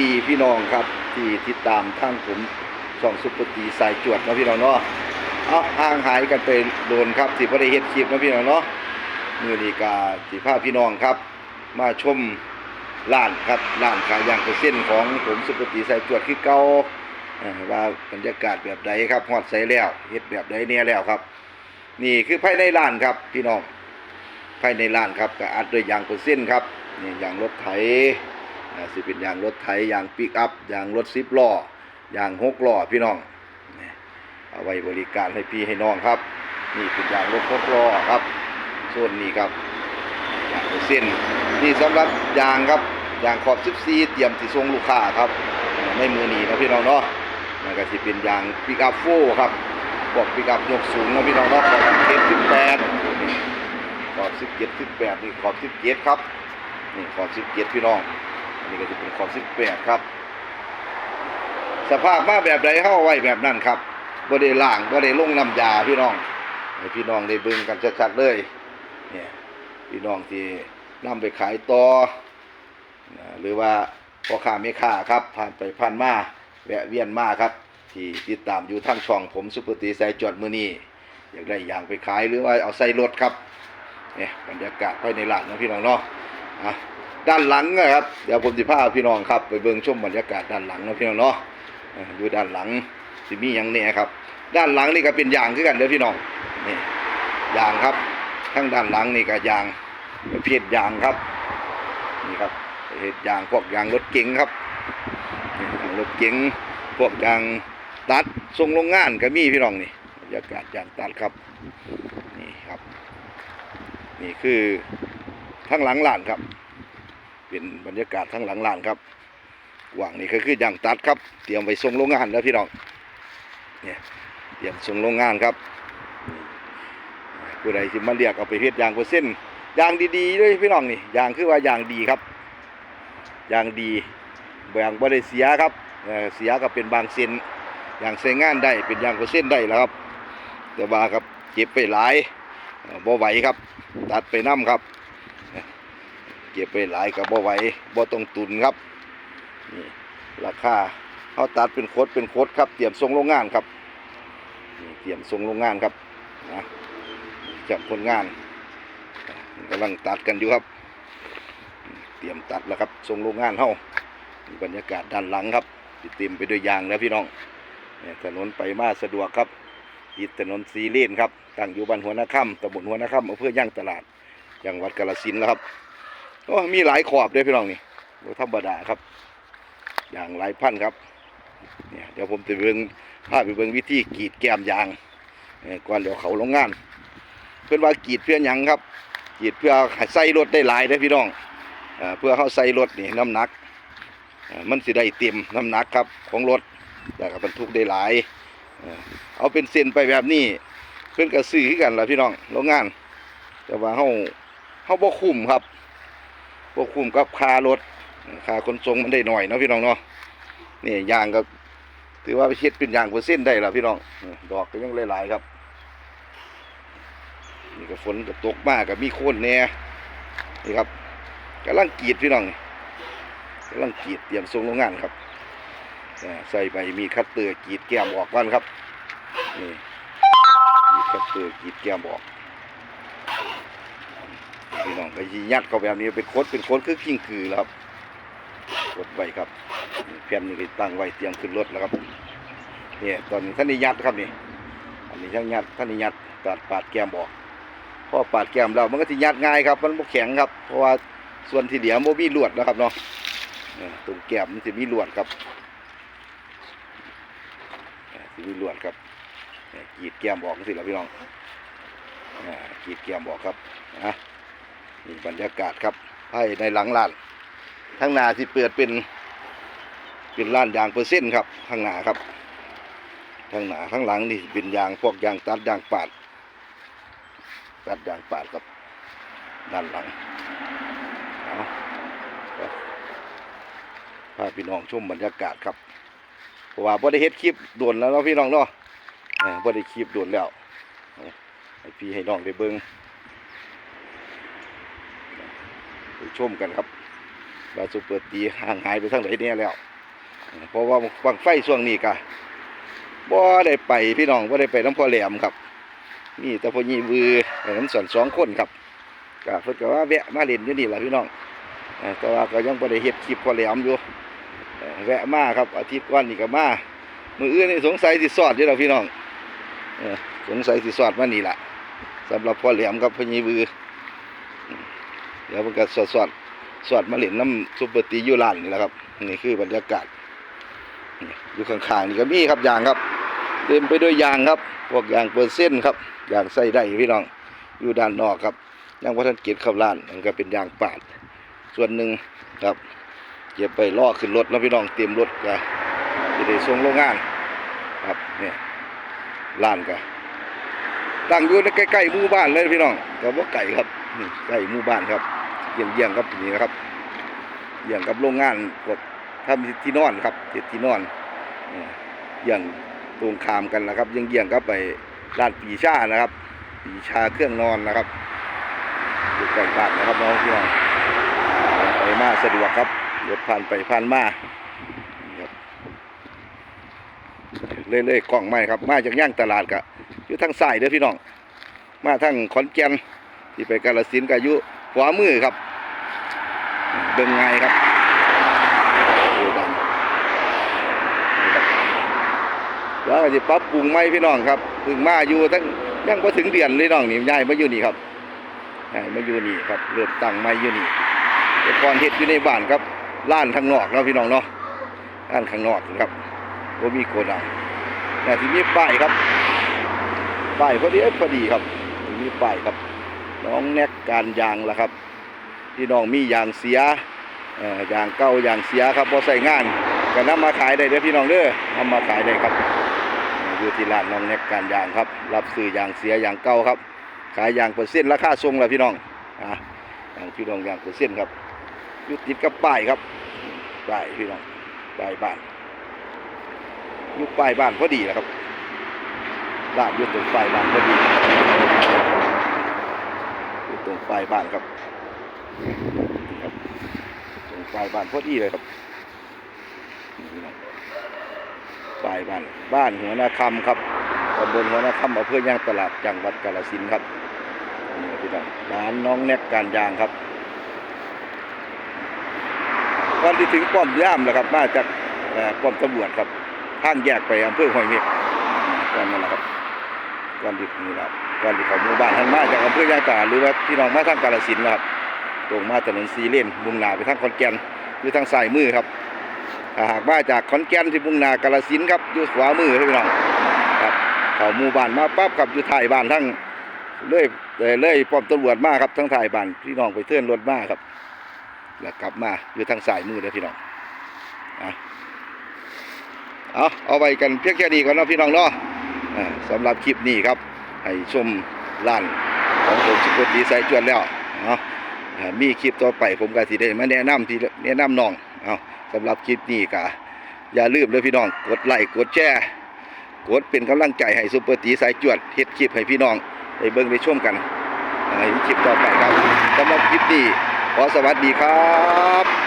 ดีพี่น้องครับ ที่ติดตามทางผมช่องซุปเปอร์ตีสายจวดนะพี่น้องเนาะเอาห่างหายกันไปโดนครับที่บ่ได้เฮ็ดคลิปนะพี่น้องเนาะมือนีก็สิพาพี่น้องครับ มาชมร้านครับร้านขายยางเปอร์เซ็นของผมซุปเปอร์ตีสายจวดคือเก่าอ่อว่าบรรยากาศแบบใดครับฮอดใสแล้วเฮ็ดแบบใดเนี่ยแล้วครับ นี่คือภายในร้านครับพี่น้องภายในร้านครับก็อัดด้วยยางเปอร์เซ็นครับนี่ยางรถไถ สิเป็นยางรถไถยางปิกอัพยางรถสิบล้อยางหกล้อพี่น้องเอาไว้บริการให้พี่ให้น้องครับ นี่เป็นยางรถหกล้อครับส่วนนี้ครับยางเปอร์เซ็นนี่สำหรับยางครับยางขอบ14เตรียมที่ส่งลูกค้าครับในมือนี้นะพี่น้องเนาะมันก็สิเป็นยางปิกอัพโฟครับพวกปิกอัพยกสูงนะพี่น้องเนาะขอบเจ็ดสิบแปดขอบสิบเจ็ดสิบแปดนี่ขอบสิบเจ็ดครับนี่ขอบสิบเจ็ดพี่น้อง อันนี้ก็จะเป็นขอบสิบแปดครับ สภาพมาแบบใดเข้าไว้แบบนั้นครับบ่ได้ล่างบ่ได้ลงน้ำยาพี่น้องให้พี่น้องได้เบิ่งกันชัดๆเลยเนี่ยพี่น้องที่นำไปขายต่อหรือว่าพ่อค้าแม่ค้าครับ ผ่านไปผ่านมาแวะเวียนมาครับ ที่ติดตามอยู่ทางช่องผมซุปเปอร์ตีสายจอดมือนี้อยากได้อย่างไปขายหรือว่าเอาใส่รถครับเนี่ยบรรยากาศภายในร้านนะพี่น้องเนาะอะ ด้านหลังนะครับเดี๋ยวผมจะพาพี่น้องครับ ไปเบิ่งชมบรรยากาศด้านหลังนะพี่น้องเนาะอะอยู่ด้านหลังสิมีหยังเนี่ยครับ ด้านหลังนี่ก็เป็นยางคือกันเด้อพี่น้องนี่ยางครับทั้งด้านหลังนี่ก็ยางประเภทยางครับนี่ครับประเภทยางพวกยางรถเก๋งครับรถเก๋งพวกยางตัดส่งโรงงานก็มีพี่น้องนี่บรรยากาศยางตัดครับนี่ครับ นี่คือทั้งหลังหลานครับ เป็นบรรยากาศทั้งหลังลานครับหว่างนี่ก็คืออย่างตัดครับ เตรียมไปส่งโรงงานแล้วพี่น้องเนี่ยเตรียมส่งโรงงานครับผู้ใดที่มาเรียกเอาไปเฮ็ดยางเปอร์เซ็นต์ยางดีๆด้วยพี่น้องนี่ยางคือว่ายางดีครับยางดียางบ่ได้เสียครับเอ่อเสียก็เป็นบางเส้นยางใช้งานได้เป็นยางเปอร์เซ็นต์ได้แล้วครับแต่ว่าครับเจ็บไปหลายบ่ไหวครับ ตัดไปน้ำครับ ก็บไปหลายกับบ่ไหวบ่ต้องตุนครับนี่ราคาเขาตัดเป็นโคตรเป็นโคตรครับเตรียมส่งโรงงานครับนี่เตรียมส่งโรงงานครับนะจับคนงานกำลังตัดกันอยู่ครับ เตรียมตัดแล้วครับส่งโรงงานเฮาบรรยากาศด้านหลังครับที่เต็มไปด้วยยางแล้วพี่น้องเนี่ยถนนไปมาสะดวกครับติดถนนสีเลนครับตั้งอยู่บ้านหัวนาค่ำตำบลหัวนาค่ำอำเภอย่างตลาดจังหวัดกาฬสินธุ์แล้วครับ โอ้มีหลายขอบเลยพี่น้องนี่บ่ธรรมดาครับ อย่างหลายพันครับเนี่ยเดี๋ยวผมจะเบิ่งพาไปเบิ่งวิธีกรีดแก้มยางก่อนเดี๋ยวเขาโรงงาน เพื่อนว่ากรีดเพื่อหยังครับกรีดเพื่อใส่รถได้หลายเด้พี่น้องเอเพื่อเขาใส่รถนี่น้ำหนักมันสิได้เต็มน้ำหนักครับของรถแล้วก็บบรรทุกได้หลายเอาเป็นเส้นไปแบบนี้เพื่อนก็ซื้อกันละพี่น้องโรงงาน แต่ว่าเฮาเฮาบ่คุ้มครับ บ่คุ้มกับค่ารถค่าขนส่งมันได้หน่อยเนาะพี่น้องเนาะนี่ยางก็ถือว่าไปเฮ็ดเป็นยางเปอร์เซ็นต์ได้ละพี่น้องดอกก็ยังหลายๆครับนี่ก็ฝนก็ตกมากก็มีโค่นแน่นี่ครับกำลังกีดพี่น้องกำลังกีดเตรียมส่งโรงงานครับใส่ใบมีคัตเตอร์กีดแก้มออกก่อนครับนี่มีคัตเตอร์กีดแก้มออก พี่น้องก็ยียัดเข้าแบบนี้เป็นโคตรเป็นโคตรคือกิ้งคือแล้วครับกดไว้ครับแผ่นนี้ก็ตั้งไว้เตรียมขึ้นรถแล้วครับเนี่ยตอนนี้ท่านนี้ยัดครับนี่อันนี้ยังยัดท่านนี้ยัดตัดปาดแก้มออกพอปาดแก้มแล้วมันก็จะยัดง่ายครับมันบ่แข็งครับเพราะว่าส่วนที่เหลือมันมีลวดนะครับเนาะตรงแก้มมันจะมีลวดครับเนี่ยสิมีลวดครับเนี่ยกรีดแก้มออกสิละพี่น้องกีดแก้มออกครับนะ นี่บรรยากาศครับให้ในหลังร้านข้งหน้าที่เปิดเป็น เป็นร้านยางเปอร์เซ็นต์ครับข้างหน้าครับข้งหน้าข้งหลังนี่เป็นยางพวกยางตัดยางปาดตัดยางปาดครับด้านหลังเอาพาพี่น้องชมบรรยากาศครับเพราะว่าบ่ได้เฮ็ดคลิปโดนแล้วเนาะพี่น้องเนาะเออบ่ได้คลิปโดนแล้วให้พี่ให้น้องได้เบิ่ง ไปชมกันครับว่าซุเปอร์ตีห่างหายไปทางไหนเนี่ยแล้ว เพราะว่าบังไฟช่วงนี้ก็บ่ได้ไปพี่น้องบ่ได้ไปน้ำพ่อแหลมครับ นี่แต่พ่อยี่วือน้ำสอนสองคนครับก็เพิ่นก็ว่าแวะมาเล่นอยู่นี่แหละพี่น้องแต่ว่าก็ยังบ่ได้เฮ็ดคลิปพ่อแหลมอยู่แวะมาครับ อาทิตย์ก่อนนี่ก็มามืออื่นนี่สงสัยสิสอดอยู่แล้วพี่น้องสงสัยสิสอดมานี่ล่ะสำหรับพ่อแหลมกับพ่อยี่วือ เดี๋ยวมันก็สอดสอดสอดมาเล่นน้ำซุปเปอร์ตียู่ร้านนี่แหละครับนี่คือบรรยากาศอยู่ข้างๆนี่ก็มีครับยางครับเต็มไปด้วยยางครับพวกยางเปอร์เซ็นต์ครับยางใส่ได้พี่น้องอยู่ด้านนอกครับยังว่าท่านเก็บเข้าร้านมันก็เป็นยางปาด ส่วนหนึ่งครับเก็บไปล่อขึ้นรถแล้วพี่น้องเตรียมรถก็จะได้ส่งโรงงานครับเนี่ยร้านก็ตั้งอยู่ในใกล้ๆหมู่บ้านเลยพี่น้องก็บ่ไก่ครับนี่ใกล้หมู่บ้านครับ เยี่ยงๆครับนี่นะครับเยี่ยงกับโรงงานพวกทำที่นอนครับที่ที่นอนเอ่ยงตรงขามกันนะครับยังเยี่ยงๆครับไปร้านปีชานะครับ ปีชาเครื่องนอนนะครับอยู่ใกล้บ้านนะครับน้องพี่น้องไปมาสะดวกครับรถผ่านไปผ่านมาเรื่อยๆกล้องไม่ครับ มาจากย่างตลาดกะอยู่ทางซ้ายเด้อพี่น้อง มาทางขอนแก่นที่ไปกาฬสินกะยู่ขวามือครับ เบิ่งไงครับดังนแล้วก็จะปรับปรุงไหมพี่น้องครับเพึ่งมาอยู่ตั้งยังพอถึงเดือนเลยน้องนี่ย้ายมาอยู่นี่ครับย้ายมาอยู่นี่ครับเริ่มตั้งมาอยู่นี่แต่ก่อนเฮ็ดอยู่ในบ้านครับร้านทางนอกเนาะพี่น้องเนาะร้านข้างนอกครับก็มีโกดังแต่ที่มีป้ายครับป้ายพอดีพอดีครับมีป้ายครับ น้องแนกการยางละครับ พี่น้องมียางเสียอย่างเก่าอย่างเสียครับพอใส่งานก็นำมาขายได้เด้อพี่น้องเด้อนำมาขายได้ครับ อยู่ที่ร้านน้องแนกการยางครับ รับซื้อยางเสียอย่างเก่าครับ ขายยางเปอร์เซ็นต์ราคาทรงละพี่น้องอะอย่างพี่น้องยางเปอร์เซ็นต์ครับยู่ติดกับป้ายครับป้ายพี่น้องป้ายบ้านยู่ป้ายบ้านพอดีนะครับร้านอยู่ตรงป้ายบ้านพอดีอยู่ตรงป้ายบ้านครับ ปลายบ้านพอดีเลยครับปลายบ้าน บ้านหัวนาคำครับตำบลหัวนาคำอำเภอย่างตลาดจังหวัดกาฬสินธุ์ครับนี่นะพี่น้องร้านน้องแนกการยางครับก่อนที่ถึงป้อมย่ามแหละครับ มาจากป้อมตำรวจครับทางแยกไปอำเภอห้วยเม็กก่อนนั่นแหละครับก่อนที่นี่แหละก่อนที่เขาหมู่บ้านท่านมาจากอำเภอย่างตลาดหรือว่าพี่น้องมาทางกาฬสินธุ์นะครับ ตรงมาถนนซีเลนมุ่งหน้าไปทางขอนแก่นอยู่ทางซ้ายมือครับหากมาจากขอนแก่นที่มุ่งหน้ากาฬสินครับอยู่ขวามือพี่น้องครับเข้าหมู่บ้านมาปั๊บครับอยู่ท้ายบ้านทั้งเลื่อยเลื่อยป้อมตำรวจมาครับทั้งท้ายบ้านพี่น้องไปเทื่อนรถมาครับ แล้วกลับมาอยู่ทางซ้ายมือเลยพี่น้องเอาเอาไว้กันเพียงแค่นี้ก่อนเนาะพี่น้องเนาะสำหรับคลิปนี้ครับ ให้ชมร้านของผมสุกตีใส่จวนแล้วเนาะ มีคลิปต่อไปผมก็สิได้มาแนะนำที่แนะนำน้องเอาสำหรับคลิปนี้ก็อย่าลืมเลยพี่น้องกดไลค์กดแชร์กดเป็นกำลังใจให้ซุปเปอร์ตีสายจวดเฮ็ดคลิปให้พี่น้องได้เบิ่งได้ชมกันในคลิปต่อไปครับสำหรับคลิปนี้ขอสวัสดีครับ